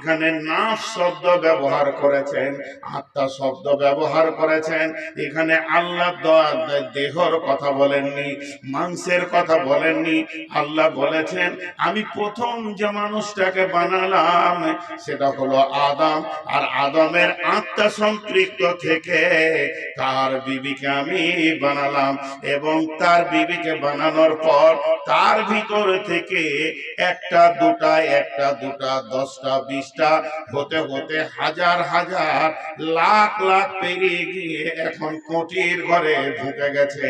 এখানে নাফ শব্দ ব্যবহার করেছেন, আত্মা শব্দ ব্যবহার করেছেন। এখানে আল্লাহ দেহর কথা বলেননি, মাংসের কথা বলেননি। আল্লাহ বলেছেন, আমি প্রথম যে মানুষটাকে বানালাম, সেটা হলো আদম। আর আদমের আত্মা সম্পৃক্ত থেকে তার বিবিকে আমি বানালাম এবং তার বিবিকে বানানোর পর তার ভিতর থেকে একটা, দুটা একটা, দুটা, দশটা বিশটা হতে হতে হাজার হাজার লাখ লাখ পেরিয়ে গিয়ে এখন কোটির ঘরে ঢুকে গেছে।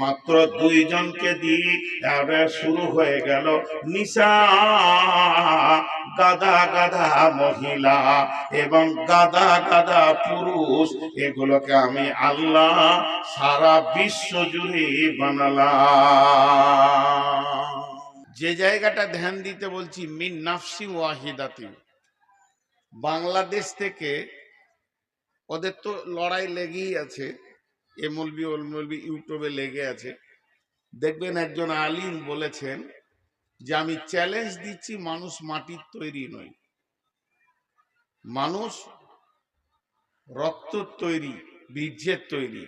মাত্র দুইজনকে দিয়ে শুরু হয়ে গেল নিশা, গাদা গাদা মহিলা এবং গাদা গাদা পুরুষ। এগুলোকে আমি আল্লাহ সারা বিশ্ব জুড়ে বানালাম। যে জায়গাটা ধ্যান দিতে বলছি, মিন নাফসি ওয়াহিদাতি বাংলাদেশ থেকে ওদের তো লড়াই লেগেই আছে, এ মলবি, ওল মলবি, ইউটিউবে লেগে আছে। দেখবেন একজন আলিম বলেছেন যে, আমি চ্যালেঞ্জ দিচ্ছি, মানুষ মাটির তৈরি নয় মানুষ রক্ত তৈরি, বীর্যের তৈরি।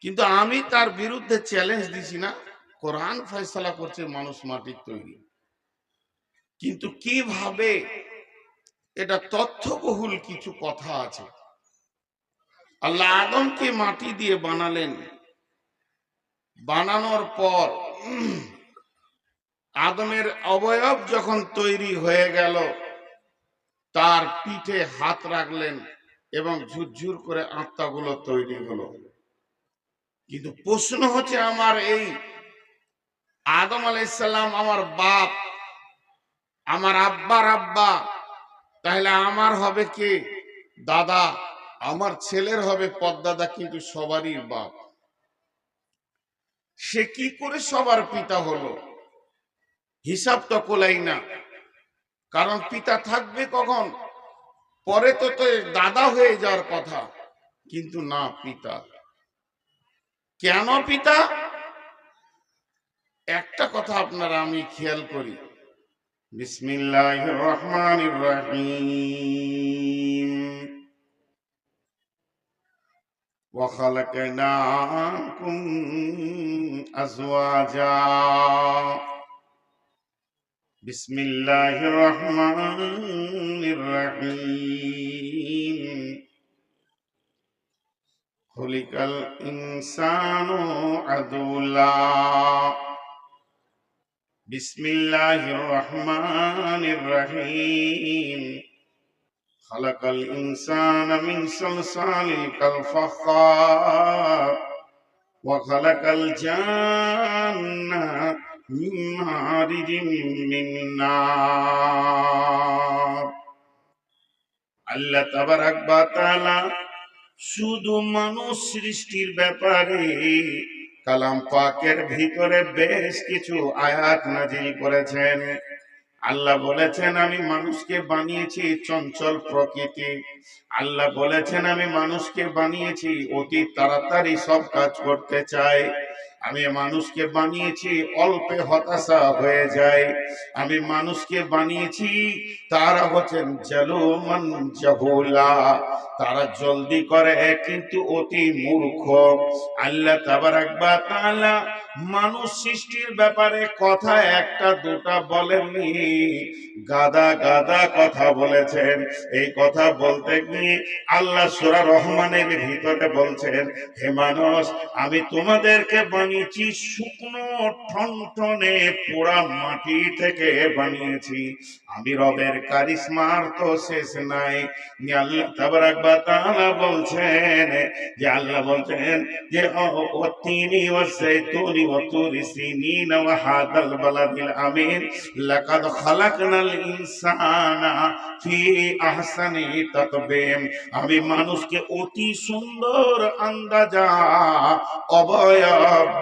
কিন্তু আমি তার বিরুদ্ধে চ্যালেঞ্জ দিছি না, কোরআন ফয়সলা করছে, মানুষ মাটির তৈরি। কিন্তু কীভাবে এটা তথ্যবহুল কিছু কথা আছে। আল্লাহ আদমকে মাটি দিয়ে বানালেন। বানানোর পর আদমের অবয়ব যখন তৈরি হয়ে গেল, তার পিঠে হাত রাখলেন এবং ঝুরঝুর করে আত্মাগুলো তৈরি হলো। কিন্তু প্রশ্ন হচ্ছে আমার এই আদম আলাইসাল্লাম আমার বাপ, আমার আব্বার আব্বা তাহলে আমার হবে কে? দাদা, আমার ছেলের হবে পদ্দাদা কিন্তু সবারই বাপ। সে কি করে সবার পিতা হলো? হিসাব তো কোলাই না। কারণ পিতা থাকবে কখন? পরে তো তো দাদা হয়ে যাওয়ার কথা, কিন্তু না পিতা। কেন পিতা? একটা কথা আপনারা আমি খেয়াল করি। بسم الله الرحمن الرحيم. وخلقناكم أزواجا. بسم الله الرحمن الرحيم. خلق الإنسان عدولا. بسم الله الرحمن الرحيم خلق الإنسان من صلصال كالفخار وخلق الجنة من مارج من نار আল্লাহ তাবারাক বা তাআলা শুধু মানুষ সৃষ্টির ব্যাপারে কালাম পাকের ভিতরে বেশ কিছু আয়াত নাজিল করেছেন। আল্লাহ বলেছেন, আমি মানুষকে বানিয়েছি চঞ্চল প্রকৃতি। আল্লাহ বলেছেন, আমি মানুষকে বানিয়েছি অতি তাড়াতাড়ি সব কাজ করতে চাই। আমি মানুষকে বানিয়েছি, অল্পে হতাশা হয়ে যায়। আমি মানুষকে বানিয়েছি, তারা হচ্ছেন জালুমান জাহুলা। তারা জলদি করে, কিন্তু অতি মূর্খ। আল্লাহ তাবারাক বা তাআলা মানুষ সৃষ্টির ব্যাপারে কথা একটা দুটা বলেননি। গাদা গাদা কথা বলেছেন। এই কথা বলতে গিয়ে আল্লাহ সুরা রহমানের ভিতরে বলছেন, হে মানুষ, আমি তোমাদেরকে বানিয়েছি, শুকনো ঠনঠনে পোড়া মাটি থেকে বানিয়েছি। আমি রবের কারিশমার তো শেষ নাই। আল্লাহ তাবারাক বা তাআলা বলছেন, যে আল্লাহ বলছেন যে, ও- তিনি ও জাইতুনি ও তুরি সিনিন ওয়া হাদাল বালাদিল আমিন। লাকাদ খালাকনাল ইনসানা ফি আহসানি আমি মানুষকে অতি সুন্দর আন্দাজা, অবয়ব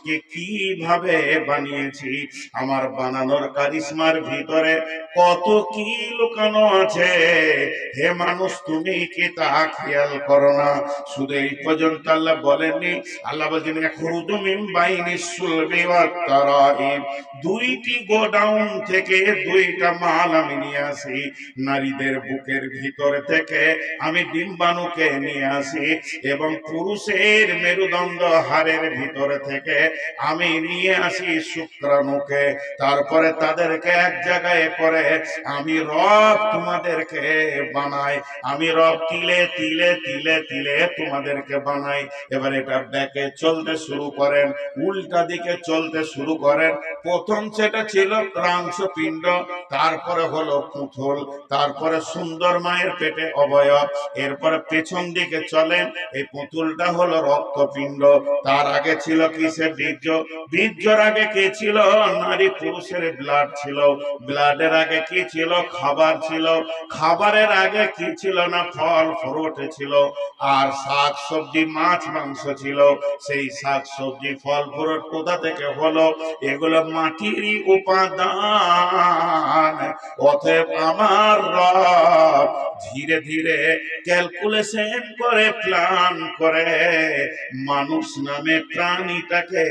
মানুষকে কীভাবে বানিয়েছি? আমার বানানোর কারিশমার ভিতরে কত কি লুকানো আছে? হে মানুষ, তুমি কি তা খেয়াল করো না? শুধু এই পর্যন্ত আল্লাহ বলেননি। আল্লাহ বলছেন খুরুদু বাইনি সুলবি তারাইব। দুইটি গোডাউন থেকে দুইটা মাল আমি নিয়ে আসি। নারীদের বুকের ভিতর থেকে আমি ডিম্বাণুকে নিয়ে আসি এবং পুরুষের মেরুদণ্ড হাড়ের ভিতরে থেকে আমি নিয়ে আসি শুক্রাণুকে, তারপরে তাদেরকে এক জায়গায় করে আমি রব তোমাদেরকে বানাই, আমি রব তিলে তিলে তিলে তিলে তোমাদেরকে বানাই। এবার এটা ব্যাকে চলতে শুরু করেন, উল্টা দিকে চলতে শুরু করেন প্রথম সেটা ছিল ক্রাংশ পিণ্ড, তারপরে হলো পুতুল, তারপরে সুন্দর মায়ের পেটে অবয়ব, এরপরে পেছন দিকে চলেন, এই পুতুলটা হলো রক্তপিণ্ড। তার আগে ছিল কিসে বীর্য? বীর্যর আগে কি ছিল? নারী পুরুষের ব্লাড ছিল। ব্লাডের আগে কি ছিল? খাবার ছিল। খাবারের আগে কি ছিল না? ফল ফ্রুট ছিল। আর শাক সবজি, মাছ, মাংস ছিল। সেই শাক সবজি, ফল ফ্রুট কোথা থেকে হলো? এগুলো মাটিরই উপাদান। অতএব আমার রব ধীরে ধীরে ক্যালকুলেশন করে প্ল্যান করে। মানুষ নামে প্রাণীটাকে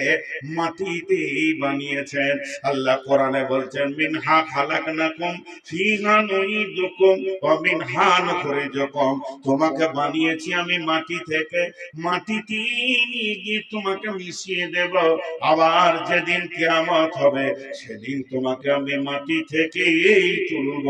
মাটিতেই বানিয়েছেন। আল্লাহ কোরআনে বলছেন মিন মিনহা খালাকনাকুম ফিহা নুইদুকুম ওয়া মিনহা নুখরিজুকুম। তোমাকে বানিয়েছি আমি মাটি থেকে। মাটিতেই নিয়ে গিয়ে তোমাকে মিশিয়ে দেব। আবার যেদিন কিয়ামত হবে সেদিন তোমাকে আমি মাটি থেকেই তুলব।